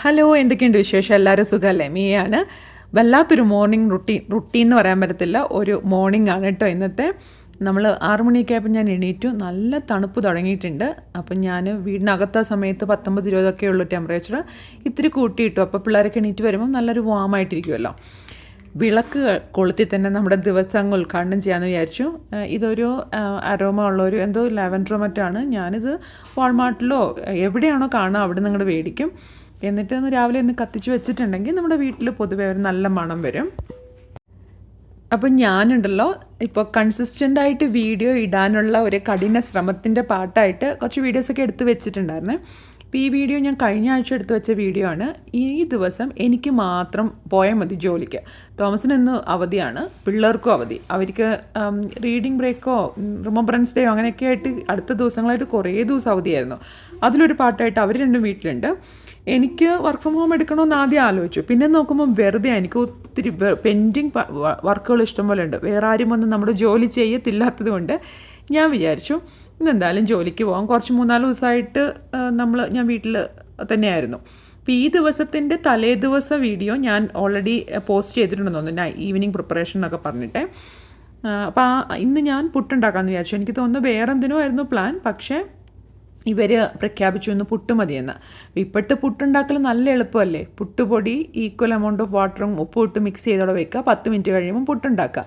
Hello എന്തൊക്കെയുണ്ട് വിശേഷം? എല്ലാവരും സുഖമല്ലേ? മീയാണ്. വല്ലാത്തൊരു മോർണിംഗ് റുട്ടീൻ റുട്ടീൻ എന്ന് പറയാൻ പറ്റത്തില്ല. ഒരു മോർണിംഗ് ആണ് കേട്ടോ ഇന്നത്തെ. നമ്മൾ ആറു മണിയൊക്കെ ആയപ്പോൾ ഞാൻ എണീറ്റു. നല്ല തണുപ്പ് തുടങ്ങിയിട്ടുണ്ട്. അപ്പം ഞാൻ വീടിനകത്ത സമയത്ത് പത്തൊമ്പത് ഇരുപതൊക്കെ ഉള്ളൂ ടെമ്പറേച്ചർ ഇത്തിരി കൂട്ടിയിട്ടു. അപ്പോൾ പിള്ളേരൊക്കെ എണീറ്റ് വരുമ്പം നല്ലൊരു വാമായിട്ടിരിക്കുമല്ലോ വിളക്ക് കൊളുത്തി തന്നെ നമ്മുടെ ദിവസങ്ങൾ ഉദ്ഘാടനം ചെയ്യാമെന്ന് വിചാരിച്ചു. ഇതൊരു അരോമ ഉള്ളൊരു എന്തോ ലെവൻ മറ്റാണ്. ഞാനിത് വാൾമാർട്ടിലോ എവിടെയാണോ കാണുക അവിടെ നിങ്ങൾ മേടിക്കും. എന്നിട്ട് ഒന്ന് രാവിലെ ഒന്ന് കത്തിച്ച് വെച്ചിട്ടുണ്ടെങ്കിൽ നമ്മുടെ വീട്ടിൽ പൊതുവെ ഒരു നല്ല മണം വരും. അപ്പം ഞാനുണ്ടല്ലോ ഇപ്പോൾ കൺസിസ്റ്റന്റ് ആയിട്ട് വീഡിയോ ഇടാനുള്ള ഒരു കഠിന ശ്രമത്തിന്റെ പാട്ടായിട്ട് കുറച്ച് വീഡിയോസൊക്കെ എടുത്ത് വെച്ചിട്ടുണ്ടായിരുന്നു. അപ്പോൾ ഈ വീഡിയോ ഞാൻ കഴിഞ്ഞ ആഴ്ച എടുത്ത് വെച്ച വീഡിയോ ആണ്. ഈ ദിവസം എനിക്ക് മാത്രം പോയാൽ മതി ജോലിക്ക്. തോമസിന് ഇന്ന് അവധിയാണ് പിള്ളേർക്കും അവധി. അവർക്ക് റീഡിംഗ് ബ്രേക്കോ റിമംബറൻസ് ഡേയോ അങ്ങനെയൊക്കെ ആയിട്ട് അടുത്ത ദിവസങ്ങളായിട്ട് കുറേ ദിവസം അവധിയായിരുന്നു. അതിലൊരു പാട്ടായിട്ട് അവർ രണ്ടും വീട്ടിലുണ്ട്. എനിക്ക് വർക്ക് ഫ്രം ഹോം എടുക്കണമെന്ന് ആദ്യം ആലോചിച്ചു. പിന്നെ നോക്കുമ്പോൾ വെറുതെ എനിക്ക് ഒത്തിരി പെൻഡിങ് വർക്കുകൾ ഇഷ്ടംപോലെ ഉണ്ട്. വേറെ ആരും ഒന്നും നമ്മുടെ ജോലി ചെയ്യത്തില്ലാത്തത് കൊണ്ട് ഞാൻ വിചാരിച്ചു ഇന്ന് എന്തായാലും ജോലിക്ക് പോകാം കുറച്ച് മൂന്നാൽ ദിവസമായിട്ട് നമ്മൾ ഞാൻ വീട്ടിൽ തന്നെയായിരുന്നു. അപ്പോൾ ഈ ദിവസത്തിന്റെ തലേ ദിവസ വീഡിയോ ഞാൻ ഓൾറെഡി പോസ്റ്റ് ചെയ്തിട്ടുണ്ടെന്ന് തോന്നുന്നു. ഈവനിങ് പ്രിപ്പറേഷൻ എന്നൊക്കെ പറഞ്ഞിട്ട്. അപ്പോൾ ഇന്ന് ഞാൻ പുട്ടുണ്ടാക്കാമെന്ന് വിചാരിച്ചു. എനിക്ക് തോന്നുന്നു വേറെന്തിനോ ആയിരുന്നു പ്ലാൻ പക്ഷേ ഇവർ പ്രഖ്യാപിച്ചു എന്ന് പുട്ട് മതിയെന്ന്. ഇപ്പോഴത്തെ പുട്ടുണ്ടാക്കൽ നല്ല എളുപ്പമല്ലേ? പുട്ടുപൊടി ഈക്വൽ എമൗണ്ട് ഓഫ് വാട്ടറും ഉപ്പും ഇട്ട് മിക്സ് ചെയ്തോടെ വെക്കുക. പത്ത് മിനിറ്റ് കഴിയുമ്പോൾ പുട്ടുണ്ടാക്കുക.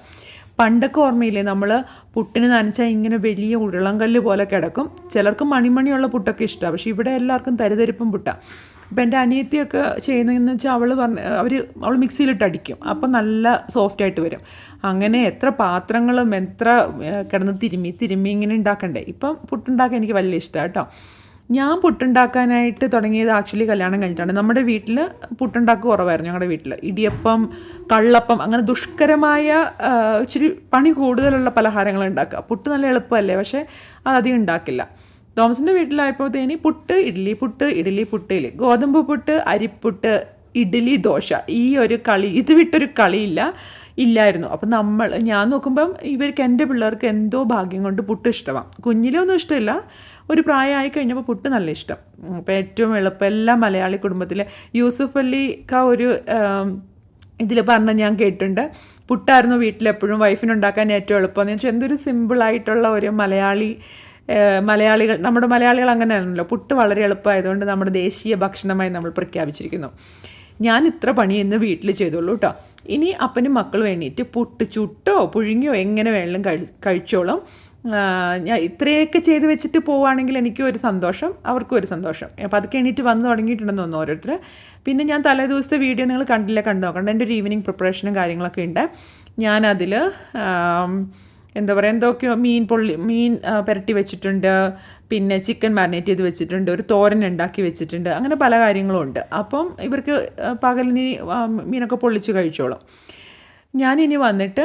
പണ്ടൊക്കെ ഓർമ്മയില്ലേ നമ്മൾ പുട്ടിന് നനച്ചാൽ ഇങ്ങനെ വലിയ ഉരുളങ്കല്ല് പോലെ കിടക്കും. ചിലർക്ക് മണിമണിയുള്ള പുട്ടൊക്കെ ഇഷ്ടമാണ് പക്ഷേ ഇവിടെ എല്ലാവർക്കും തരിതരിപ്പും പുട്ടാണ് അപ്പോൾ എന്റെ അനിയത്തിയൊക്കെ ചെയ്യുന്നതെന്ന് വെച്ചാൽ അവൾ പറഞ്ഞ അവർ അവൾ മിക്സിയിലിട്ട് അടിക്കും. അപ്പം നല്ല സോഫ്റ്റ് ആയിട്ട് വരും. അങ്ങനെ എത്ര പാത്രങ്ങളും എത്ര കിടന്ന് തിരുമ്മി തിരുമ്മി ഇങ്ങനെ ഉണ്ടാക്കണ്ടേ. ഇപ്പം പുട്ടുണ്ടാക്കാൻ എനിക്ക് വലിയ ഇഷ്ടമാണ് കേട്ടോ ഞാൻ പുട്ടുണ്ടാക്കാനായിട്ട് തുടങ്ങിയത് ആക്ച്വലി കല്യാണം കഴിഞ്ഞിട്ടാണ്. നമ്മുടെ വീട്ടിൽ പുട്ടുണ്ടാക്ക് കുറവായിരുന്നു ഞങ്ങളുടെ വീട്ടിൽ ഇടിയപ്പം കള്ളപ്പം അങ്ങനെ ദുഷ്കരമായ ഇച്ചിരി പണി കൂടുതലുള്ള പലഹാരങ്ങൾ ഉണ്ടാക്കുക. പുട്ട് നല്ല എളുപ്പമല്ലേ? പക്ഷേ അതധികം ഉണ്ടാക്കില്ല. തോമസിന്റെ വീട്ടിലായപ്പോഴത്തേന് പുട്ട് ഇഡ്ഡലി പുട്ട് ഇഡ്ഡലി പുട്ടിൽ ഗോതമ്പ് പുട്ട് അരിപ്പുട്ട് ഇഡ്ഡലി ദോശ. ഈ ഒരു കളി ഇത് വിട്ടൊരു കളിയില്ല ഇല്ലായിരുന്നു. അപ്പം നമ്മൾ ഞാൻ നോക്കുമ്പം ഇവർക്ക് എന്റെ പിള്ളേർക്ക് എന്തോ ഭാഗ്യം കൊണ്ട് പുട്ട് ഇഷ്ടമാണ് കുഞ്ഞിലൊന്നും ഇഷ്ടമില്ല. ഒരു പ്രായമായി കഴിഞ്ഞപ്പോൾ പുട്ട് നല്ല ഇഷ്ടം. അപ്പോൾ ഏറ്റവും എളുപ്പം എല്ലാ മലയാളി കുടുംബത്തിലെ യൂസുഫ് അലിക്ക ഒരു ഇതിൽ പറഞ്ഞ ഞാൻ കേട്ടിട്ടുണ്ട്. പുട്ടായിരുന്നു വീട്ടിലെപ്പോഴും വൈഫിനുണ്ടാക്കാൻ ഏറ്റവും എളുപ്പം എന്ന് വെച്ചാൽ എന്തൊരു സിമ്പിളായിട്ടുള്ള ഒരു മലയാളി മലയാളികൾ നമ്മുടെ മലയാളികൾ അങ്ങനെ ആണല്ലോ പുട്ട് വളരെ എളുപ്പമായതുകൊണ്ട് നമ്മുടെ ദേശീയ ഭക്ഷണമായി നമ്മൾ പ്രഖ്യാപിച്ചിരിക്കുന്നു. ഞാൻ ഇത്ര പണി ഇന്ന് വീട്ടിൽ ചെയ്തോളൂ കേട്ടോ ഇനി അപ്പനും മക്കളും വേണ്ടിയിട്ട് പുട്ട് ചുട്ടോ പുഴുങ്ങിയോ എങ്ങനെ വേണമെങ്കിലും കഴി കഴിച്ചോളും. ഞാൻ ഇത്രയൊക്കെ ചെയ്ത് വെച്ചിട്ട് പോവുകയാണെങ്കിൽ എനിക്കും ഒരു സന്തോഷം അവർക്കും ഒരു സന്തോഷം. അപ്പോൾ അതൊക്കെ എണീറ്റ് വന്ന് തുടങ്ങിയിട്ടുണ്ടെന്ന് തോന്നുന്നു ഓരോരുത്തർ പിന്നെ ഞാൻ തലേ ദിവസത്തെ വീഡിയോ നിങ്ങൾ കണ്ടില്ല കണ്ടു നോക്കണ്ട. എന്റെ ഒരു ഈവനിങ് പ്രിപ്പറേഷനും കാര്യങ്ങളൊക്കെ ഉണ്ട്. ഞാനതിൽ എന്താ പറയുക എന്തൊക്കെയോ മീൻ പൊള്ളി മീൻ പുരട്ടി വെച്ചിട്ടുണ്ട്. പിന്നെ ചിക്കൻ മാരിനേറ്റ് ചെയ്ത് വെച്ചിട്ടുണ്ട്. ഒരു തോരൻ ഉണ്ടാക്കി വെച്ചിട്ടുണ്ട്. അങ്ങനെ പല കാര്യങ്ങളും ഉണ്ട്. അപ്പം ഇവർക്ക് പകലിന് മീനൊക്കെ പൊള്ളിച്ച് കഴിച്ചോളും. ഞാനിനി വന്നിട്ട്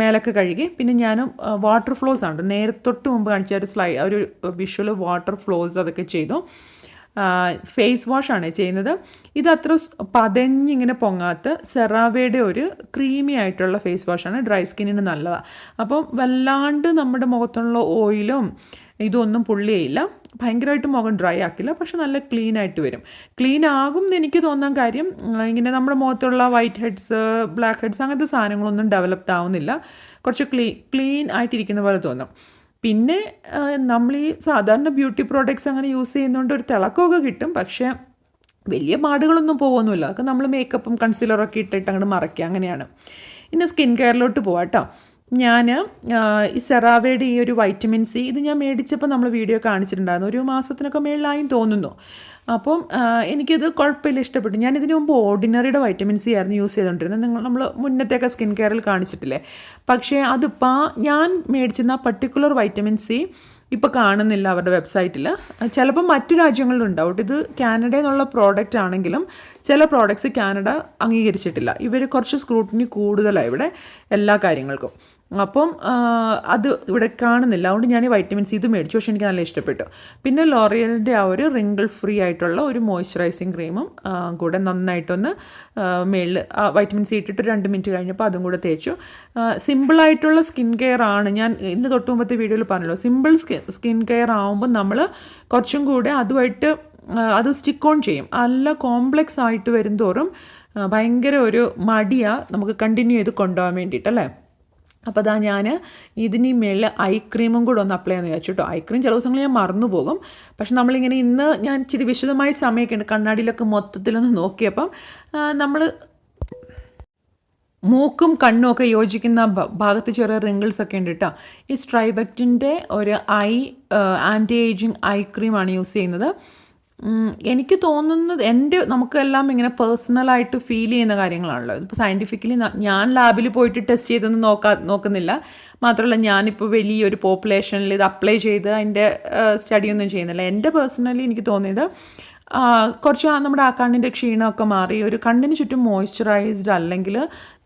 മേലൊക്കെ കഴുകി പിന്നെ ഞാനും വാട്ടർ ഫ്ലോസ് ആണ്. നേരത്തൊട്ട് മുമ്പ് കാണിച്ച ഒരു സ്ലൈ ഒരു വിഷ്വൽ വാട്ടർ ഫ്ലോസ് അതൊക്കെ ചെയ്തു. ഫേസ് വാഷാണ് ചെയ്യുന്നത്. ഇത് അത്ര പതഞ്ഞിങ്ങനെ പൊങ്ങാത്ത സെറാവയുടെ ഒരു ക്രീമി ആയിട്ടുള്ള ഫേസ് വാഷാണ് ഡ്രൈ സ്കിന്നിന് നല്ലതാണ് അപ്പം വല്ലാണ്ട് നമ്മുടെ മുഖത്തുള്ള ഓയിലും ഇതൊന്നും പുള്ളിയില്ല ഭയങ്കരമായിട്ട് മുഖം ഡ്രൈ ആക്കില്ല. പക്ഷെ നല്ല ക്ലീൻ ആയിട്ട് വരും. ക്ലീൻ ആകും എന്ന് എനിക്ക് തോന്നാൻ കാര്യം ഇങ്ങനെ നമ്മുടെ മുഖത്തുള്ള വൈറ്റ് ഹെഡ്സ് ബ്ലാക്ക് ഹെഡ്സ് അങ്ങനത്തെ സാധനങ്ങളൊന്നും ഡെവലപ്ഡ് ആവുന്നില്ല. കുറച്ച് ക്ലീ ക്ലീൻ ആയിട്ടിരിക്കുന്ന പോലെ തോന്നും. പിന്നെ നമ്മൾ ഈ സാധാരണ ബ്യൂട്ടി പ്രോഡക്ട്സ് അങ്ങനെ യൂസ് ചെയ്യുന്നതുകൊണ്ട് ഒരു തിളക്കമൊക്കെ കിട്ടും. പക്ഷേ വലിയ പാടുകളൊന്നും പോകുന്നില്ല അതൊക്കെ നമ്മൾ മേക്കപ്പും കൺസീലറൊക്കെ ഇട്ടിട്ട് അങ്ങോട്ട് മറയ്ക്കുക. അങ്ങനെയാണ്. ഇനി സ്കിൻ കെയറിലോട്ട് പോവാം കേട്ടോ ഞാൻ ഈ സെറാവേഡ് ഈ ഒരു വൈറ്റമിൻ സി ഇത് ഞാൻ മേടിച്ചപ്പോൾ നമ്മൾ വീഡിയോ കാണിച്ചിട്ടുണ്ടായിരുന്നു. ഒരു മാസത്തിനൊക്കെ മേളിലായും തോന്നുന്നു. അപ്പം എനിക്കത് കുഴപ്പമില്ല ഇഷ്ടപ്പെട്ടു. ഞാൻ ഇതിനു മുമ്പ് ഓർഡിനറിയുടെ വൈറ്റമിൻ സി ആയിരുന്നു യൂസ് ചെയ്തുകൊണ്ടിരുന്നത് നിങ്ങൾ നമ്മൾ മുന്നത്തെയൊക്കെ സ്കിൻ കെയറിൽ കാണിച്ചിട്ടില്ലേ? പക്ഷേ അതിപ്പോൾ ഞാൻ മേടിച്ചിരുന്ന പർട്ടിക്കുലർ വൈറ്റമിൻ സി ഇപ്പോൾ കാണുന്നില്ല അവരുടെ വെബ്സൈറ്റിൽ ചിലപ്പോൾ മറ്റു രാജ്യങ്ങളിലും ഉണ്ടാവും ഇത് കാനഡയിൽ നിന്നുള്ള പ്രോഡക്റ്റ് ആണെങ്കിലും ചില പ്രോഡക്ട്സ് കാനഡ അംഗീകരിച്ചിട്ടില്ല. ഇവർ കുറച്ച് സ്ക്രൂട്ടിനി കൂടുതലാണ് ഇവിടെ എല്ലാ കാര്യങ്ങൾക്കും. അപ്പം അത് ഇവിടെ കാണുന്നില്ല. അതുകൊണ്ട് ഞാൻ ഈ വൈറ്റമിൻ സി ഇത് മേടിച്ചു. പക്ഷേ എനിക്ക് നല്ല ഇഷ്ടപ്പെട്ടു. പിന്നെ ലോറിയലിന്റെ ആ ഒരു റിങ്കിൾ ഫ്രീ ആയിട്ടുള്ള ഒരു മോയ്സ്ചറൈസിങ് ക്രീമും കൂടെ നന്നായിട്ടൊന്ന് മേളിൽ വൈറ്റമിൻ സി ഇട്ടിട്ട് രണ്ട് മിനിറ്റ് കഴിഞ്ഞപ്പോൾ അതും കൂടെ തേച്ചു. സിമ്പിളായിട്ടുള്ള സ്കിൻ കെയർ ആണ്. ഞാൻ ഇന്ന് തൊട്ട് മുമ്പത്തെ വീഡിയോയിൽ പറഞ്ഞല്ലോ. സിമ്പിൾ സ്കിൻ കെയർ ആകുമ്പോൾ നമ്മൾ കുറച്ചും കൂടെ അതുമായിട്ട് അത് സ്റ്റിക്ക് ഓൺ ചെയ്യും. നല്ല കോംപ്ലെക്സ് ആയിട്ട് വരും തോറും ഭയങ്കര ഒരു മടിയാണ് നമുക്ക് കണ്ടിന്യൂ ചെയ്ത് കൊണ്ടുപോകാൻ വേണ്ടിയിട്ട് അല്ലേ? അപ്പോൾ അതാ ഞാൻ ഇതിന് മേളിൽ ഐ ക്രീമും കൂടെ ഒന്ന് അപ്ലൈ ചെയ്യാന്ന് വിചാരിച്ചു കേട്ടോ ഐ ക്രീം ചില ദിവസങ്ങളിൽ ഞാൻ മറന്നു പോകും. പക്ഷെ നമ്മളിങ്ങനെ ഇന്ന് ഞാൻ ഇച്ചിരി വിശദമായ സമയമൊക്കെ ഉണ്ട് കണ്ണാടിയിലൊക്കെ മൊത്തത്തിലൊന്ന് നോക്കിയപ്പം നമ്മൾ മൂക്കും കണ്ണും ഒക്കെ യോജിക്കുന്ന ഭാഗത്ത് ചെറിയ റിങ്കിൾസ് ഒക്കെ ഉണ്ട് കേട്ടോ ഈ സ്ട്രൈബക്റ്റിന്റെ ഒരു ഐ ആന്റി ഏജിങ് ഐ ക്രീമാണ് യൂസ് ചെയ്യുന്നത്. എനിക്ക് തോന്നുന്നത് എന്റെ നമുക്കെല്ലാം ഇങ്ങനെ പേഴ്സണലായിട്ട് ഫീൽ ചെയ്യുന്ന കാര്യങ്ങളാണല്ലോ. ഇപ്പോൾ സയന്റിഫിക്കലി ഞാൻ ലാബിൽ പോയിട്ട് ടെസ്റ്റ് ചെയ്തൊന്നും നോക്കാ നോക്കുന്നില്ല. മാത്രമല്ല ഞാനിപ്പോൾ വലിയൊരു പോപ്പുലേഷനിൽ ഇത് അപ്ലൈ ചെയ്ത് അതിന്റെ സ്റ്റഡി ഒന്നും ചെയ്യുന്നില്ല. എന്റെ പേഴ്സണലി എനിക്ക് തോന്നിയത് കുറച്ച് നമ്മുടെ ആ കണ്ണിന്റെ ക്ഷീണമൊക്കെ മാറി ഒരു കണ്ണിന് ചുറ്റും മോയ്സ്ചറൈസ്ഡ് അല്ലെങ്കിൽ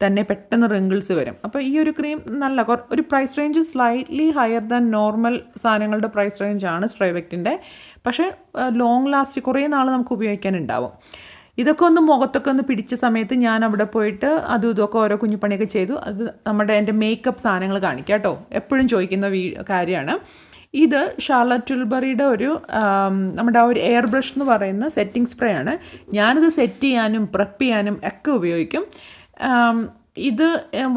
തന്നെ പെട്ടെന്ന് റിങ്കിൾസ് വരും. അപ്പോൾ ഈ ഒരു ക്രീം നല്ല ഒരു price range slightly higher than normal സാധനങ്ങളുടെ പ്രൈസ് റേഞ്ചാണ് സ്ട്രൈവെക്റ്റിന്റെ. പക്ഷേ ലോങ് ലാസ്റ്റ് കുറേ നാൾ നമുക്ക് ഉപയോഗിക്കാനുണ്ടാവും. ഇതൊക്കെ ഒന്ന് മുഖത്തൊക്കെ ഒന്ന് പിടിച്ച സമയത്ത് ഞാൻ അവിടെ പോയിട്ട് അതും ഇതൊക്കെ ഓരോ കുഞ്ഞുപണിയൊക്കെ ചെയ്തു. അത് നമ്മുടെ എന്റെ മേക്കപ്പ് സാധനങ്ങൾ കാണിക്കാം കേട്ടോ. എപ്പോഴും ചോദിക്കുന്ന വീ കാര്യമാണ്. ഇത് ഷാർലറ്റ് ടുൽബറിയുടെ ഒരു നമ്മുടെ ആ ഒരു എയർ ബ്രഷ് എന്ന് പറയുന്ന സെറ്റിംഗ് സ്പ്രേ ആണ്. ഞാനിത് സെറ്റ് ചെയ്യാനും പ്രെപ്പ് ചെയ്യാനും ഒക്കെ ഉപയോഗിക്കും. ഇത്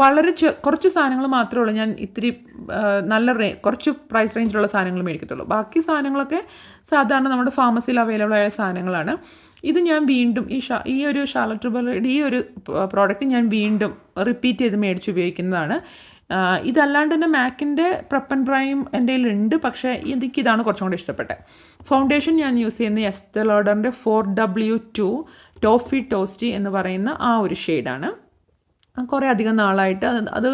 വളരെ കുറച്ച് സാധനങ്ങൾ മാത്രമേ ഉള്ളൂ. ഞാൻ ഇത്തിരി നല്ല റേ കുറച്ച് പ്രൈസ് റേഞ്ചിലുള്ള സാധനങ്ങൾ മേടിക്കത്തുള്ളൂ. ബാക്കി സാധനങ്ങളൊക്കെ സാധാരണ നമ്മുടെ ഫാർമസിയിൽ അവൈലബിൾ ആയ സാധനങ്ങളാണ്. ഇത് ഞാൻ വീണ്ടും ഈ ഷാ ഈ ഒരു ഷാർലറ്റ് ടുബറിയുടെ ഈ ഒരു പ്രോഡക്റ്റ് ഞാൻ വീണ്ടും റിപ്പീറ്റ് ചെയ്ത് മേടിച്ച് ഉപയോഗിക്കുന്നതാണ്. ഇതല്ലാണ്ട് തന്നെ മാക്കിന്റെ പ്രപ്പൻ പ്രൈം എന്റെ കയ്യിലുണ്ട്. പക്ഷേ എനിക്ക് ഇതാണ് കുറച്ചും കൂടി ഇഷ്ടപ്പെട്ടത് ഫൗണ്ടേഷൻ ഞാൻ യൂസ് ചെയ്യുന്ന എസ്തലോഡറിന്റെ four W two toffee toasty എന്ന് പറയുന്ന ആ ഒരു ഷെയ്ഡാണ് കുറേ അധികം നാളായിട്ട് അത് അത്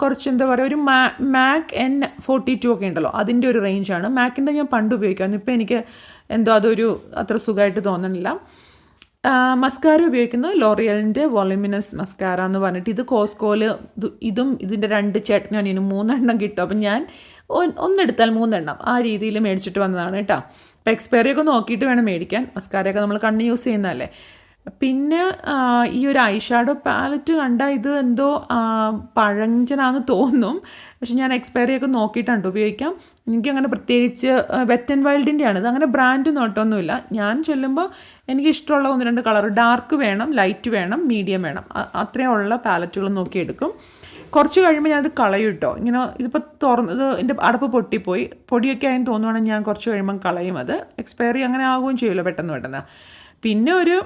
കുറച്ച് എന്താ പറയുക ഒരു മാ മാക് എൻ ഫോർട്ടി ടു ഒക്കെ ഉണ്ടല്ലോ അതിന്റെ ഒരു റേഞ്ചാണ് മാക്കിന്റെ ഞാൻ പണ്ട് ഉപയോഗിക്കാമായിരുന്നു ഇപ്പോൾ എനിക്ക് എന്തോ അതൊരു അത്ര സുഖമായിട്ട് തോന്നുന്നില്ല. മസ്കാര ഉപയോഗിക്കുന്നത് ലോറിയലിന്റെ വോളിമിനസ് മസ്കാര എന്ന് പറഞ്ഞിട്ട് ഇത് കോസ്കോയിൽ ഇതും ഇതിന്റെ രണ്ട് ചേട്ടനും ഇനി മൂന്നെണ്ണം കിട്ടും. അപ്പം ഞാൻ ഒന്നെടുത്താൽ മൂന്നെണ്ണം ആ രീതിയിൽ മേടിച്ചിട്ട് വന്നതാണ് കേട്ടോ. അപ്പോൾ എക്സ്പയറി ഒക്കെ നോക്കിയിട്ട് വേണം മേടിക്കാൻ. മസ്കാരയൊക്കെ നമ്മൾ കണ്ണ് യൂസ് ചെയ്യുന്നതല്ലേ. പിന്നെ ഈ ഒരു ഐഷാഡോ പാലറ്റ് കണ്ട ഇത് എന്തോ പഴഞ്ചനാന്ന് തോന്നും. പക്ഷെ ഞാൻ എക്സ്പയറി ഒക്കെ നോക്കിയിട്ടുണ്ട് ഉപയോഗിക്കാം. എനിക്കങ്ങനെ പ്രത്യേകിച്ച് വെറ്റ് വൈൽഡിന്റെ ആണ്. ഇത് അങ്ങനെ ബ്രാൻഡ് നോട്ടൊന്നുമില്ല ഞാൻ ചെല്ലുമ്പോൾ എനിക്ക് ഇഷ്ടമുള്ള ഒന്ന് രണ്ട് കളർ ഡാർക്ക് വേണം ലൈറ്റ് വേണം മീഡിയം വേണം. അത്രയും ഉള്ള പാലറ്റുകൾ നോക്കിയെടുക്കും കുറച്ച് കഴിയുമ്പോൾ ഞാനത് കളയും കേട്ടോ ഇങ്ങനെ ഇതിപ്പോൾ തുറന്ന് ഇത് എന്റെ അടപ്പ് പൊട്ടിപ്പോയി. പൊടിയൊക്കെ ആയെന്ന് തോന്നുവാണെങ്കിൽ ഞാൻ കുറച്ച് കഴിയുമ്പം കളയും അത്. എക്സ്പയറി അങ്ങനെ ആകുകയും ചെയ്യുമല്ലോ പെട്ടെന്ന് പെട്ടെന്ന്. പിന്നെ ഒരു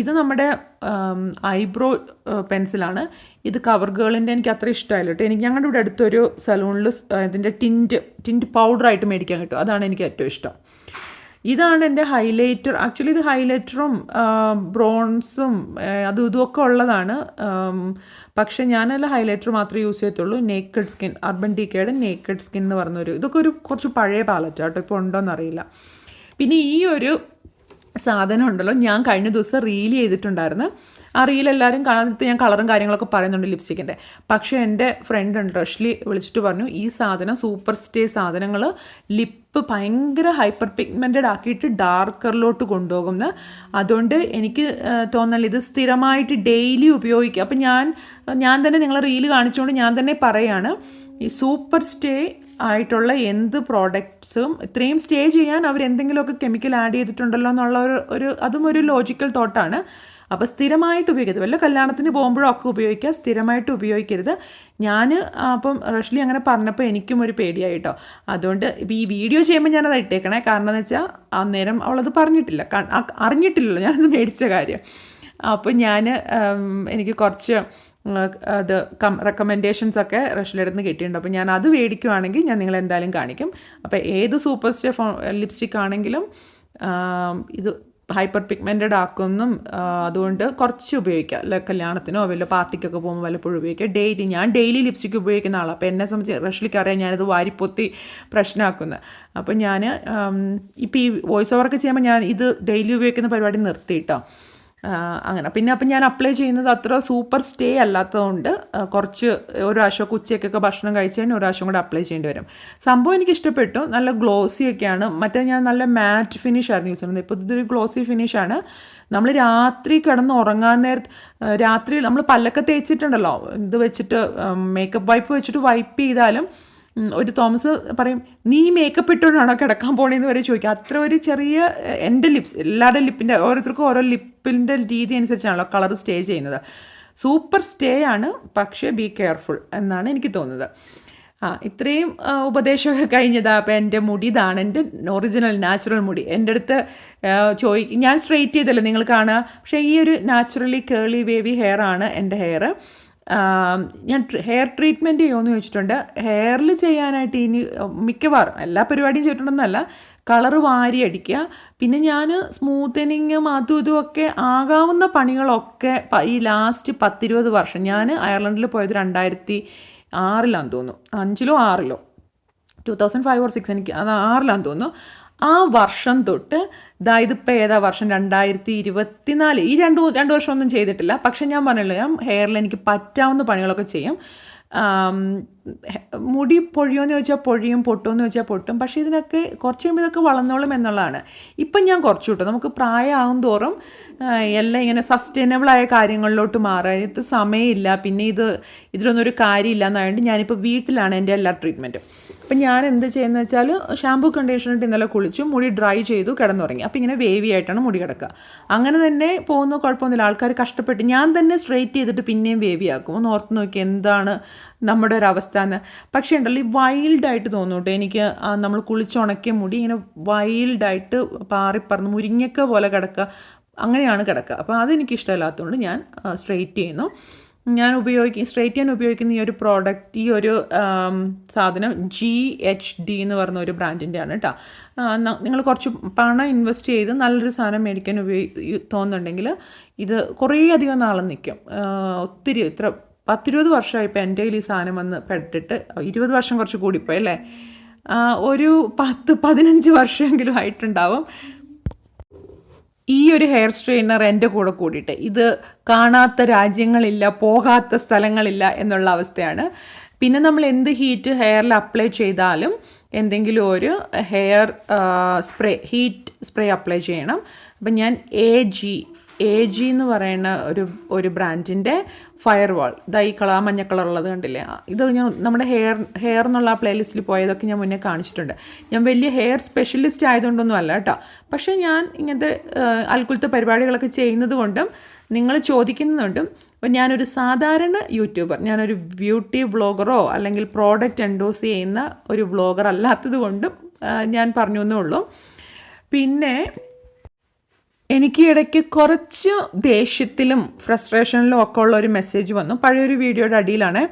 ഇത് നമ്മുടെ ഐബ്രോ പെൻസിലാണ്. ഇത് കവർ ഗേളിന്റെ എനിക്ക് അത്ര ഇഷ്ടമായില്ല കേട്ടോ. എനിക്ക് ഞങ്ങളുടെ ഇവിടെ അടുത്തൊരു സലൂണിൽ ഇതിന്റെ ടിന്റ് ടിന്റ് പൗഡറായിട്ട് മേടിക്കാൻ കിട്ടും. അതാണ് എനിക്ക് ഏറ്റവും ഇഷ്ടം. ഇതാണ് എന്റെ ഹൈലൈറ്റർ. ആക്ച്വലി ഇത് ഹൈലൈറ്ററും ബ്രോൺസും അതും ഇതുമൊക്കെ ഉള്ളതാണ്. പക്ഷേ ഞാനല്ല ഹൈലൈറ്റർ മാത്രമേ യൂസ് ചെയ്യത്തുള്ളൂ. നേക്കഡ് സ്കിൻ അർബൻ ഡിക്കയുടെ നേക്കഡ് സ്കിൻ എന്ന് പറഞ്ഞൊരു ഇതൊക്കെ ഒരു കുറച്ച് പഴയ പാലറ്റാട്ടോ ഇപ്പോൾ ഉണ്ടോയെന്നറിയില്ല പിന്നെ ഈ ഒരു സാധനം ഉണ്ടല്ലോ ഞാൻ കഴിഞ്ഞ ദിവസം റീൽ ചെയ്തിട്ടുണ്ടായിരുന്നു. ആ റീൽ എല്ലാവരും കാണാത്ത ഞാൻ കളറും കാര്യങ്ങളൊക്കെ പറയുന്നുണ്ട് ലിപ്സ്റ്റിക്കിന്റെ പക്ഷേ എന്റെ ഫ്രണ്ട് ഉണ്ട് റഷ്ലി വിളിച്ചിട്ട് പറഞ്ഞു ഈ സാധനം സൂപ്പർ സ്റ്റേ സാധനങ്ങൾ ലിപ്പ് ഭയങ്കര ഹൈപ്പർ പിഗ്മെന്റഡ് ആക്കിയിട്ട് ഡാർക്കറിലോട്ട് കൊണ്ടുപോകുമെന്ന് അതുകൊണ്ട് എനിക്ക് തോന്നൽ ഇത് സ്ഥിരമായിട്ട് ഡെയിലി ഉപയോഗിക്കുക അപ്പം ഞാൻ ഞാൻ തന്നെ നിങ്ങളെ റീൽ കാണിച്ചുകൊണ്ട് ഞാൻ തന്നെ പറയാണ് ഈ സൂപ്പർ സ്റ്റേ ആയിട്ടുള്ള എന്ത് പ്രോഡക്ട്സും ഇത്രയും സ്റ്റേ ചെയ്യാൻ അവർ എന്തെങ്കിലുമൊക്കെ കെമിക്കൽ ആഡ് ചെയ്തിട്ടുണ്ടല്ലോ എന്നുള്ള ഒരു ഒരു അതും ഒരു ലോജിക്കൽ തോട്ടാണ് അപ്പോൾ സ്ഥിരമായിട്ട് ഉപയോഗിക്കരുത്. വല്ല കല്യാണത്തിന് പോകുമ്പോഴൊക്കെ ഉപയോഗിക്കുക. സ്ഥിരമായിട്ട് ഉപയോഗിക്കരുത്. ഞാൻ അപ്പം റഷ്ലി അങ്ങനെ പറഞ്ഞപ്പോൾ എനിക്കും ഒരു പേടിയായി കേട്ടോ അതുകൊണ്ട് ഇപ്പോൾ ഈ വീഡിയോ ചെയ്യുമ്പോൾ ഞാനത് ഇട്ടേക്കണേ. കാരണം എന്ന് വെച്ചാൽ അന്നേരം അവളത് പറഞ്ഞിട്ടില്ല. അറിഞ്ഞിട്ടില്ലല്ലോ ഞാനത് മേടിച്ച കാര്യം. അപ്പോൾ ഞാൻ എനിക്ക് കുറച്ച് അത് കം റെക്കമെൻഡേഷൻസ് ഒക്കെ കിട്ടിയിട്ടുണ്ട്. അപ്പോൾ ഞാൻ അത് മേടിക്കുവാണെങ്കിൽ ഞാൻ നിങ്ങളെ എന്തായാലും കാണിക്കും. അപ്പോൾ ഏത് സൂപ്പർ സ്റ്റേ ഫോ ലിപ്സ്റ്റിക് ആണെങ്കിലും ഇത് ഹൈപ്പർ പിഗ്മെന്റഡ് ആക്കുമെന്നും അതുകൊണ്ട് കുറച്ച് ഉപയോഗിക്കുക കല്യാണത്തിനോ വല്ല പാർട്ടിക്കൊക്കെ പോകുമ്പോൾ വല്ലപ്പോഴും ഉപയോഗിക്കുക ഡെയിലി ഞാൻ ഡെയിലി ലിപ്സ്റ്റിക് ഉപയോഗിക്കുന്ന ആളാണ് അപ്പോൾ എന്നെ സംബന്ധിച്ച് റഷ്ലിക്ക് അറിയാം ഞാനിത് വാരിപ്പൊത്തി പ്രശ്നമാക്കുന്നത് അപ്പോൾ ഞാൻ ഇപ്പോൾ ഈ വോയിസ് ഓവറൊക്കെ ചെയ്യുമ്പോൾ ഞാൻ ഇത് ഡെയിലി ഉപയോഗിക്കുന്ന പരിപാടി നിർത്തി കേട്ടോ ആ, അങ്ങനെ. പിന്നെ അപ്പം ഞാൻ അപ്ലൈ ചെയ്യുന്നത് അത്ര സൂപ്പർ സ്റ്റേ അല്ലാത്തതുകൊണ്ട് കുറച്ച് ഒരു പ്രാവശ്യമൊക്കെ ഉച്ചയ്ക്കൊക്കെ ഭക്ഷണം കഴിച്ചതിന് ഒരു പ്രാവശ്യം കൂടെ അപ്ലൈ ചെയ്യേണ്ടി വരും. സംഭവം എനിക്ക് ഇഷ്ടപ്പെട്ടു. നല്ല ഗ്ലോസി ഒക്കെയാണ്. മറ്റേ ഞാൻ നല്ല മാറ്റ് ഫിനിഷ് ആയിരുന്നു യൂസ് ചെയ്യുന്നത്. ഇപ്പോൾ ഇതൊരു ഗ്ലോസി ഫിനിഷാണ് നമ്മൾ രാത്രി കിടന്ന് ഉറങ്ങാൻ നേരത്ത് രാത്രി നമ്മൾ പല്ലൊക്കെ തേച്ചിട്ടുണ്ടല്ലോ. ഇത് വെച്ചിട്ട് മേക്കപ്പ് വൈപ്പ് വെച്ചിട്ട് വൈപ്പ് ചെയ്താലും ഒരു തോമസ് പറയും നീ മേക്കപ്പ് ഇട്ടുകൊണ്ടാണോ കിടക്കാൻ പോണേന്ന് വരെ ചോദിക്കും. അത്ര ഒരു ചെറിയ എന്റെ ലിപ്സ് എല്ലാവരുടെ ലിപ്പിന്റെ ഓരോരുത്തർക്കും ഓരോ ലിപ്പിന്റെ രീതി അനുസരിച്ചാണല്ലോ കളർ സ്റ്റേ ചെയ്യുന്നത്. സൂപ്പർ സ്റ്റേ ആണ് പക്ഷേ ബി കെയർഫുൾ എന്നാണ് എനിക്ക് തോന്നുന്നത്. ആ ഇത്രയും ഉപദേശമൊക്കെ കഴിഞ്ഞതാ അപ്പം എന്റെ മുടി ഇതാണ് എന്റെ ഒറിജിനൽ നാച്ചുറൽ മുടി. എന്റെ അടുത്ത് ചോയി ഞാൻ സ്ട്രെയിറ്റ് ചെയ്തല്ലോ നിങ്ങൾ കാണുക? പക്ഷേ ഈ ഒരു നാച്ചുറലി കേളി വേവി ഹെയർ ആണ് എന്റെ ഹെയർ ഞാൻ ഹെയർ ട്രീറ്റ്മെന്റ് ചെയ്യുമെന്ന് ചോദിച്ചിട്ടുണ്ട്. ഹെയറിൽ ചെയ്യാനായിട്ട് ഇനി മിക്കവാറും എല്ലാ പരിപാടിയും ചെയ്തിട്ടുണ്ടെന്നല്ല കളർ വാരി അടിക്കുക. പിന്നെ ഞാൻ സ്മൂത്തനിങ്ങും അതും ഇതും ഒക്കെ ആകാവുന്ന പണികളൊക്കെ ഈ ലാസ്റ്റ് പത്തിരുപത് വർഷം ഞാൻ അയർലൻഡിൽ പോയത് രണ്ടായിരത്തി ആറിലാന്ന് തോന്നുന്നു. അഞ്ചിലോ ആറിലോ. Two thousand five or six എനിക്ക് അത് ആറിലാന്ന് തോന്നുന്നു. ആ വർഷം തൊട്ട് അതായത് ഇപ്പോൾ ഏതാ വർഷം? രണ്ടായിരത്തി ഇരുപത്തിനാല് ഈ രണ്ട് രണ്ട് വർഷമൊന്നും ചെയ്തിട്ടില്ല. പക്ഷെ ഞാൻ പറഞ്ഞല്ലോ ഞാൻ ഹെയറിൽ എനിക്ക് പറ്റാവുന്ന പണികളൊക്കെ ചെയ്യും. മുടി പൊഴിയോന്ന് ചോദിച്ചാൽ പൊഴിയും പൊട്ടുമെന്ന് ചോദിച്ചാൽ പൊട്ടും. പക്ഷേ ഇതിനൊക്കെ കുറച്ച് കഴിയുമ്പോൾ ഇതൊക്കെ വളർന്നോളും എന്നുള്ളതാണ്. ഇപ്പം ഞാൻ കുറച്ച് കിട്ടും നമുക്ക് പ്രായമാകും തോറും എല്ലാം ഇങ്ങനെ സസ്റ്റൈനബിളായ കാര്യങ്ങളിലോട്ട് മാറുക ഇത് സമയമില്ല. പിന്നെ ഇത് ഇതിലൊന്നും ഒരു കാര്യമില്ല എന്നായതുകൊണ്ട് ഞാനിപ്പോൾ വീട്ടിലാണ് എന്റെ എല്ലാ ട്രീറ്റ്മെന്റും അപ്പം ഞാൻ എന്ത് ചെയ്യുന്നത് വെച്ചാൽ ഷാമ്പൂ കണ്ടീഷണർ ഇട്ട് ഇന്നലെ കുളിച്ചു മുടി ഡ്രൈ ചെയ്തു കിടന്നുറങ്ങി. അപ്പം ഇങ്ങനെ വേവി ആയിട്ടാണ് മുടി കിടക്കുക. അങ്ങനെ തന്നെ പോകുന്ന കുഴപ്പമൊന്നുമില്ല. ആൾക്കാർ കഷ്ടപ്പെട്ട് ഞാൻ തന്നെ സ്ട്രെയിറ്റ് ചെയ്തിട്ട് പിന്നെയും വേവി ആക്കും. ഒന്ന് ഓർത്ത് നോക്കി എന്താണ് നമ്മുടെ ഒരു അവസ്ഥ എന്ന്. പക്ഷേ ഉണ്ടല്ലോ ഈ വൈൽഡായിട്ട് തോന്നും കേട്ടോ. എനിക്ക് നമ്മൾ കുളിച്ചുണക്കിയ മുടി ഇങ്ങനെ വൈൽഡായിട്ട് പാറിപ്പറന്ന് മുരിങ്ങക്ക പോലെ കിടക്കുക. അങ്ങനെയാണ് കിടക്കുക. അപ്പോൾ അതെനിക്ക് ഇഷ്ടമില്ലാത്തതുകൊണ്ട് ഞാൻ സ്ട്രെയിറ്റ് ചെയ്യുന്നു. ഞാൻ ഉപയോഗിക്കും സ്ട്രേറ്റ് ചെയ്യാൻ ഉപയോഗിക്കുന്ന ഈ ഒരു പ്രോഡക്റ്റ് ഈ ഒരു സാധനം ജി എച്ച് ഡി എന്ന് പറഞ്ഞ ഒരു ബ്രാൻഡിന്റെ ആണ് കേട്ടോ നിങ്ങൾ കുറച്ച് പണം ഇൻവെസ്റ്റ് ചെയ്ത് നല്ലൊരു സാധനം മേടിക്കാൻ ഉപയോഗി തോന്നുന്നുണ്ടെങ്കിൽ ഇത് കുറേ അധികം നാളെ നിൽക്കും ഒത്തിരി ഇത്ര പത്തിരുപത് വർഷമായി ഇപ്പോൾ എന്റെ കയ്യിൽ ഈ സാധനം വന്ന് പെട്ടിട്ട് ഇരുപത് വർഷം കുറച്ച് കൂടിപ്പോയി അല്ലേ? ആ, ഒരു പത്ത് പതിനഞ്ച് വർഷമെങ്കിലും ആയിട്ടുണ്ടാവും. ഈ ഒരു ഹെയർ സ്ട്രെയിനർ എന്റെ കൂടെ കൂടിയിട്ട്. ഇത് കാണാത്ത രാജ്യങ്ങളില്ല പോകാത്ത സ്ഥലങ്ങളില്ല എന്നുള്ള അവസ്ഥയാണ്. പിന്നെ നമ്മൾ എന്ത് ഹീറ്റ് ഹെയറിൽ അപ്ലൈ ചെയ്താലും എന്തെങ്കിലും ഒരു hair spray heat spray apply ചെയ്യണം. അപ്പം ഞാൻ എ ജി എ ജി എന്ന് പറയുന്ന ഒരു ഒരു ബ്രാൻഡിന്റെ ഫയർ വാൾ ഇതാ ഈ കളർ മഞ്ഞ കളറുള്ളത് കണ്ടില്ലേ? ഇത് ഞാൻ നമ്മുടെ ഹെയർ ഹെയർ എന്നുള്ള ആ പ്ലേലിസ്റ്റിൽ പോയതൊക്കെ ഞാൻ മുന്നേ കാണിച്ചിട്ടുണ്ട്. ഞാൻ വലിയ ഹെയർ സ്പെഷ്യലിസ്റ്റ് ആയതുകൊണ്ടൊന്നും അല്ല കേട്ടോ. പക്ഷേ ഞാൻ ഇങ്ങനത്തെ അൽക്കുലത്തെ പരിപാടികളൊക്കെ ചെയ്യുന്നത് കൊണ്ടും നിങ്ങൾ ചോദിക്കുന്നതുകൊണ്ടും അപ്പം ഞാനൊരു സാധാരണ യൂട്യൂബർ ഞാനൊരു ബ്യൂട്ടി ബ്ലോഗറോ അല്ലെങ്കിൽ പ്രോഡക്റ്റ് എൻഡോസ് ചെയ്യുന്ന ഒരു ബ്ലോഗർ അല്ലാത്തത് കൊണ്ടും ഞാൻ പറഞ്ഞു എന്നേ ഉള്ളൂ. പിന്നെ എനിക്ക് ഇടയ്ക്ക് കുറച്ച് ദേഷ്യത്തിലും ഫ്രസ്ട്രേഷനിലും ഒക്കെ ഉള്ള ഒരു മെസ്സേജ് വന്നു. പഴയൊരു വീഡിയോയുടെ അടിയിലാണ്.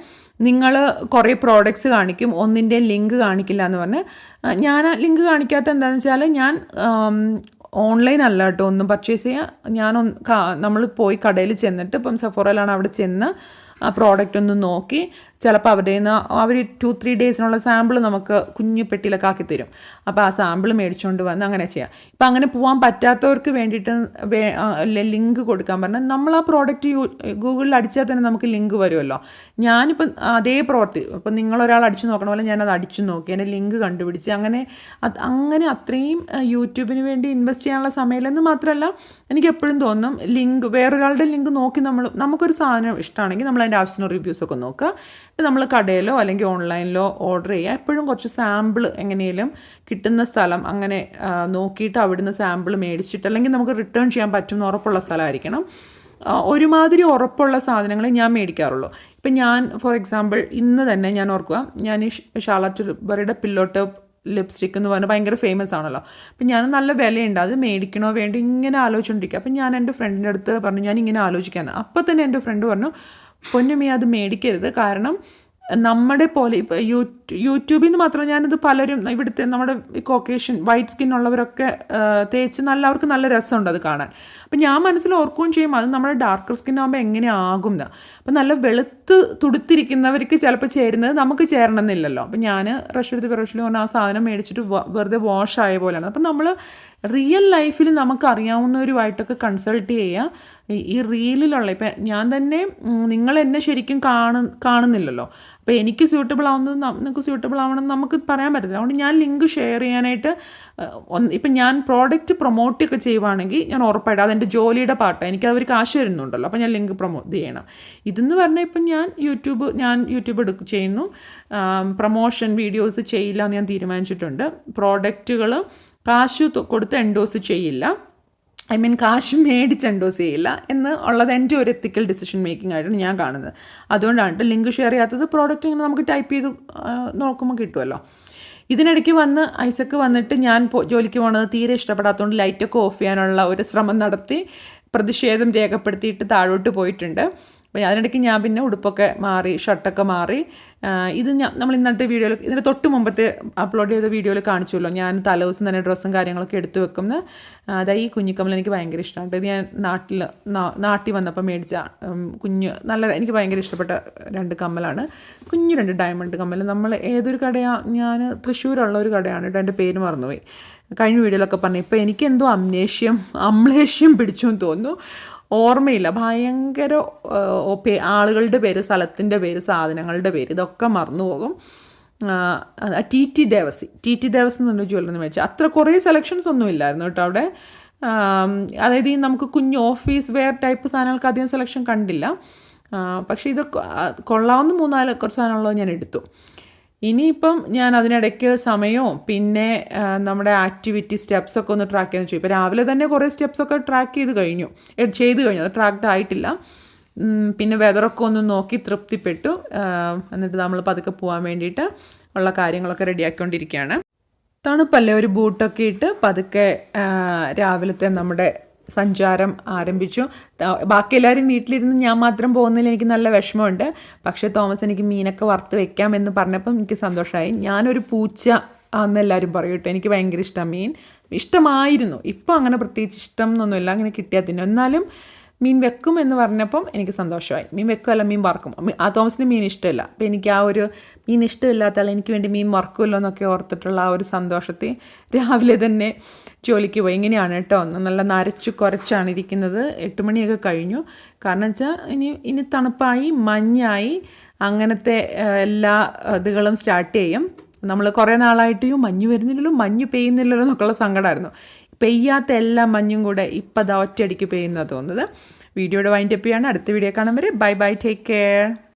നിങ്ങൾ കുറേ പ്രോഡക്റ്റ്സ് കാണിക്കും ഒന്നിന്റെ ലിങ്ക് കാണിക്കില്ല എന്ന് പറഞ്ഞ്. ഞാൻ ലിങ്ക് കാണിക്കാത്ത എന്താണെന്ന് വെച്ചാൽ ഞാൻ ഓൺലൈൻ അല്ല കേട്ടോ ഒന്നും പർച്ചേസ് ചെയ്യുക ഞാൻ നമ്മൾ പോയി കടയിൽ ചെന്നിട്ട് ഇപ്പം സഫോറയിലാണ് അവിടെ ചെന്ന് ആ പ്രോഡക്റ്റ് ഒന്ന് നോക്കി. ചിലപ്പോൾ അവരുടെ നിന്ന് അവർ ടു ത്രീ ഡേയ്സിനുള്ള സാമ്പിൾ നമുക്ക് കുഞ്ഞു പെട്ടിയിലൊക്കെ ആക്കി തരും. അപ്പോൾ ആ സാമ്പിൾ മേടിച്ചുകൊണ്ട് വന്ന് അങ്ങനെ ചെയ്യാം. ഇപ്പം അങ്ങനെ പോകാൻ പറ്റാത്തവർക്ക് വേണ്ടിയിട്ട് ലിങ്ക് കൊടുക്കാൻ പറഞ്ഞാൽ നമ്മൾ ആ പ്രോഡക്റ്റ് യൂ ഗൂഗിളിൽ അടിച്ചാൽ തന്നെ നമുക്ക് ലിങ്ക് വരുമല്ലോ ഞാനിപ്പം അതേ പ്രവർത്തി ഇപ്പം നിങ്ങളൊരാൾ അടിച്ചു നോക്കണ പോലെ ഞാനത് അടിച്ചു നോക്കി എന്റെ ലിങ്ക് കണ്ടുപിടിച്ച് അങ്ങനെ അങ്ങനെ അത്രയും യൂട്യൂബിന് വേണ്ടി ഇൻവെസ്റ്റ് ചെയ്യാനുള്ള സമയമില്ലെന്ന് മാത്രമല്ല എനിക്ക് എപ്പോഴും തോന്നും ലിങ്ക് വേറൊരാളുടെ ലിങ്ക് നോക്കി നമ്മൾ നമുക്കൊരു സാധനം ഇഷ്ടമാണെങ്കിൽ നമ്മൾ അതിന്റെ ആവശ്യത്തിന് റിവ്യൂസൊക്കെ നോക്കുക. ഇത് നമ്മൾ കടയിലോ അല്ലെങ്കിൽ ഓൺലൈനിലോ ഓർഡർ ചെയ്യുക. എപ്പോഴും കുറച്ച് സാമ്പിൾ എങ്ങനെയും കിട്ടുന്ന സ്ഥലം അങ്ങനെ നോക്കിയിട്ട് അവിടുന്ന് സാമ്പിൾ മേടിച്ചിട്ട് അല്ലെങ്കിൽ നമുക്ക് റിട്ടേൺ ചെയ്യാൻ പറ്റുന്ന ഉറപ്പുള്ള സ്ഥലമായിരിക്കണം. ഒരുമാതിരി ഉറപ്പുള്ള സാധനങ്ങൾ ഞാൻ മേടിക്കാറുള്ളൂ. ഇപ്പം ഞാൻ ഫോർ എക്സാമ്പിൾ ഇന്ന് തന്നെ ഞാൻ ഓർക്കുക ഞാൻ ഈ ഷാളറ്റ് ബറിയുടെ ലിപ്സ്റ്റിക് എന്ന് പറഞ്ഞാൽ ഭയങ്കര ഫേമസ് ആണല്ലോ. അപ്പം ഞാൻ നല്ല വിലയുണ്ട്. അത് മേടിക്കണോ വേണ്ടി ഇങ്ങനെ ആലോചിച്ചുകൊണ്ടിരിക്കുക അപ്പം ഞാൻ എന്റെ ഫ്രണ്ടിന്റെ അടുത്ത് പറഞ്ഞു ഞാൻ ഇങ്ങനെ ആലോചിക്കാൻ അപ്പം തന്നെ എന്റെ ഫ്രണ്ട് പറഞ്ഞു പൊന്നുമീ അത് മേടിക്കരുത്. കാരണം നമ്മുടെ പോലെ ഇപ്പോൾ യൂട്യൂബിൽ നിന്ന് മാത്രം ഞാനിത് പലരും ഇവിടുത്തെ നമ്മുടെ കോക്കേഷ്യൻ വൈറ്റ് സ്കിൻ ഉള്ളവരൊക്കെ തേച്ച് നല്ല അവർക്ക് നല്ല രസമുണ്ട് അത് കാണാൻ. അപ്പം ഞാൻ മനസ്സിൽ ഓർക്കുകയും ചെയ്യും അത് നമ്മുടെ ഡാർക്കർ സ്കിൻ ആകുമ്പോൾ എങ്ങനെ ആകും എന്ന് അപ്പം നല്ല വെളുത്ത് തുടുത്തിരിക്കുന്നവർക്ക് ചിലപ്പോൾ ചേരുന്നത് നമുക്ക് ചേരണമെന്നില്ലല്ലോ. അപ്പം ഞാൻ റഷ് എടുത്ത് റഷിൽ പറഞ്ഞാൽ ആ സാധനം മേടിച്ചിട്ട് വെറുതെ വാഷ് ആയ പോലെയാണ്. അപ്പം നമ്മൾ റിയൽ ലൈഫിൽ നമുക്ക് അറിയാവുന്നവരുമായിട്ടൊക്കെ കൺസൾട്ട് ചെയ്യുക. ഈ- റീലിലുള്ള ഇപ്പം ഞാൻ തന്നെ നിങ്ങൾ എന്നെ ശരിക്കും കാണു കാണുന്നില്ലല്ലോ. അപ്പോൾ എനിക്ക് സ്യൂട്ടബിൾ ആവുന്നത് നിങ്ങൾക്ക് സ്യൂട്ടബിൾ എന്ന് നമുക്ക് പറയാൻ പറ്റില്ല അതുകൊണ്ട് ഞാൻ ലിങ്ക് ഷെയർ ചെയ്യാനായിട്ട് ഇപ്പം ഞാൻ പ്രോഡക്റ്റ് പ്രൊമോട്ട് ഒക്കെ ചെയ്യുവാണെങ്കിൽ ഞാൻ ഉറപ്പായിട്ട് അതെന്റെ ജോലിയുടെ പാട്ടാണ് എനിക്ക് അവർ കാശ് തരുന്നുണ്ടല്ലോ. അപ്പോൾ ഞാൻ ലിങ്ക് പ്രൊമോട്ട് ചെയ്യണം. ഇതെന്ന് പറഞ്ഞാൽ ഇപ്പം ഞാൻ യൂട്യൂബ് ഞാൻ യൂട്യൂബ് എടുക്കും ചെയ്യുന്നു. പ്രൊമോഷൻ വീഡിയോസ് ചെയ്യില്ല എന്ന് ഞാൻ തീരുമാനിച്ചിട്ടുണ്ട്. പ്രോഡക്റ്റുകൾ കാശ് കൊടുത്ത് എൻഡോസ് ചെയ്യില്ല. ഐ മീൻ കാശ് മേടിച്ച് എൻഡോസ് ചെയ്യില്ല എന്ന് ഉള്ളത് എന്റെ ഒരു എത്തിക്കൽ ഡിസിഷൻ മേക്കിംഗ് ആയിട്ടാണ് ഞാൻ കാണുന്നത്. അതുകൊണ്ടാണ് ലിങ്ക് ഷെയർ ചെയ്യാത്തത് പ്രോഡക്റ്റ് ഇങ്ങനെ നമുക്ക് ടൈപ്പ് ചെയ്ത് നോക്കുമ്പോൾ കിട്ടുമല്ലോ ഇതിനിടയ്ക്ക് വന്ന് ഐസക്ക് വന്നിട്ട് ഞാൻ ജോലിക്ക് പോണത് തീരെ ഇഷ്ടപ്പെടാത്തതുകൊണ്ട് ലൈറ്റൊക്കെ ഓഫ് ചെയ്യാനുള്ള ഒരു ശ്രമം നടത്തി പ്രതിഷേധം രേഖപ്പെടുത്തിയിട്ട് താഴോട്ട് പോയിട്ടുണ്ട്. അപ്പോൾ അതിനിടയ്ക്ക് ഞാൻ പിന്നെ ഉടുപ്പൊക്കെ മാറി ഷർട്ടൊക്കെ മാറി ഇത് ഞാൻ നമ്മൾ ഇന്നത്തെ വീഡിയോയിൽ ഇതിന്റെ തൊട്ട് മുമ്പത്തെ അപ്ലോഡ് ചെയ്ത വീഡിയോയിൽ കാണിച്ചുല്ലോ ഞാൻ തലേദിവസം തന്നെ ഡ്രസ്സും കാര്യങ്ങളൊക്കെ എടുത്തു വെക്കുന്ന അതായത് ഈ കുഞ്ഞിക്കമ്മൽ എനിക്ക് ഭയങ്കര ഇഷ്ടമാണ്. ഇത് ഞാൻ നാട്ടിൽ നാട്ടിൽ വന്നപ്പോൾ മേടിച്ച കുഞ്ഞ് നല്ല എനിക്ക് ഭയങ്കര ഇഷ്ടപ്പെട്ട രണ്ട് കമ്മലാണ്. കുഞ്ഞു രണ്ട് ഡയമണ്ട് കമ്മൽ. നമ്മൾ ഏതൊരു കടയാണ് ഞാൻ തൃശ്ശൂരുള്ള ഒരു കടയാണ്. കേട്ടോ എന്റെ പേര് മറന്നുപോയി. കഴിഞ്ഞ വീഡിയോയിലൊക്കെ പറഞ്ഞു ഇപ്പോൾ എനിക്ക് എന്തോ അമ്നേഷ്യം അമ്ലേഷ്യം പിടിച്ചു എന്ന് തോന്നുന്നു. ഓർമ്മയില്ല. ഭയങ്കര ആളുകളുടെ പേര് സ്ഥലത്തിന്റെ പേര് സാധനങ്ങളുടെ പേര് ഇതൊക്കെ മറന്നു പോകും. T T Devassy. T T Devas എന്ന് പറഞ്ഞ ജ്വല്ലറി മേടിച്ചു അത്ര കുറേ സെലക്ഷൻസ് ഒന്നും ഇല്ലായിരുന്നു കേട്ടോ അവിടെ. അതായത് ഈ നമുക്ക് കുഞ്ഞ് ഓഫീസ് വെയർ ടൈപ്പ് സാധനങ്ങൾക്ക് അധികം സെലക്ഷൻ കണ്ടില്ല. പക്ഷേ ഇത് കൊ- ആ, കൊള്ളാവുന്ന മൂന്നാൽ കുറച്ച് സാധനമുള്ളത് ഞാൻ എടുത്തു. ഇനിയിപ്പം ഞാൻ അതിനിടയ്ക്ക് സമയവും പിന്നെ നമ്മുടെ ആക്ടിവിറ്റി സ്റ്റെപ്സൊക്കെ ഒന്ന് ട്രാക്ക് ചെയ്യാൻ വെച്ചു ഇപ്പോൾ രാവിലെ തന്നെ കുറേ സ്റ്റെപ്സൊക്കെ ട്രാക്ക് ചെയ്ത് കഴിഞ്ഞു. ചെയ്ത് കഴിഞ്ഞു. അത് ട്രാക്ഡ് ആയിട്ടില്ല. പിന്നെ വെതറൊക്കെ ഒന്ന് നോക്കി തൃപ്തിപ്പെട്ടു. എന്നിട്ട് നമ്മൾ പതുക്കെ പോകാൻ വേണ്ടിയിട്ട് ഉള്ള കാര്യങ്ങളൊക്കെ റെഡിയാക്കിക്കൊണ്ടിരിക്കുകയാണ് തണുപ്പല്ലേ? ഒരു ബൂട്ടൊക്കെ ഇട്ട് പതുക്കെ രാവിലത്തെ നമ്മുടെ സഞ്ചാരം ആരംഭിച്ചു. ബാക്കി എല്ലാവരും വീട്ടിലിരുന്ന് ഞാൻ മാത്രം പോകുന്നതിൽ എനിക്ക് നല്ല വിഷമമുണ്ട്. പക്ഷേ തോമസ് എനിക്ക് മീനൊക്കെ വറുത്ത് വെക്കാം എന്ന് പറഞ്ഞപ്പം എനിക്ക് സന്തോഷമായി ഞാനൊരു പൂച്ച ആന്ന് എല്ലാവരും പറയും കേട്ടോ. എനിക്ക് ഭയങ്കര ഇഷ്ടമാണ് മീൻ. ഇഷ്ടമായിരുന്നു. ഇപ്പോൾ അങ്ങനെ പ്രത്യേകിച്ച് ഇഷ്ടം എന്നൊന്നുമില്ല. അങ്ങനെ കിട്ടിയാൽ തന്നെ. എന്നാലും മീൻ വെക്കും എന്ന് പറഞ്ഞപ്പം എനിക്ക് സന്തോഷമായി. മീൻ വെക്കുമല്ല മീൻ വറക്കും. ആ തോമസിന് മീൻ ഇഷ്ടമില്ല. അപ്പോൾ എനിക്ക് ആ ഒരു മീൻ ഇഷ്ടമില്ലാത്ത ആൾ എനിക്ക് വേണ്ടി മീൻ വറക്കുമല്ലോ എന്നൊക്കെ ഓർത്തിട്ടുള്ള ആ ഒരു സന്തോഷത്തെ രാവിലെ തന്നെ ജോലിക്ക് പോയി. ഇങ്ങനെയാണ് കേട്ടോ. നല്ല നരച്ചു കുറച്ചാണ് ഇരിക്കുന്നത്. എട്ട് മണിയൊക്കെ കഴിഞ്ഞു. കാരണം വെച്ചാൽ ഇനി ഇനി തണുപ്പായി മഞ്ഞായി അങ്ങനത്തെ എല്ലാ ഇതുകളും സ്റ്റാർട്ട് ചെയ്യും. നമ്മൾ കുറേ നാളായിട്ട് മഞ്ഞ് വരുന്നില്ലല്ലോ മഞ്ഞ് പെയ്യുന്നില്ലല്ലോ എന്നൊക്കെയുള്ള സങ്കടമായിരുന്നു പെയ്യാത്ത എല്ലാ മഞ്ഞും കൂടെ ഇപ്പം ദാ ഒറ്റയടിക്ക് പെയ്യുന്നതാണ് തോന്നുന്നത്. വീഡിയോയുടെ വൈൻഡപ്പ് ചെയ്യാണ്. അടുത്ത വീഡിയോ കാണാൻ വരെ. Bye bye. Take care.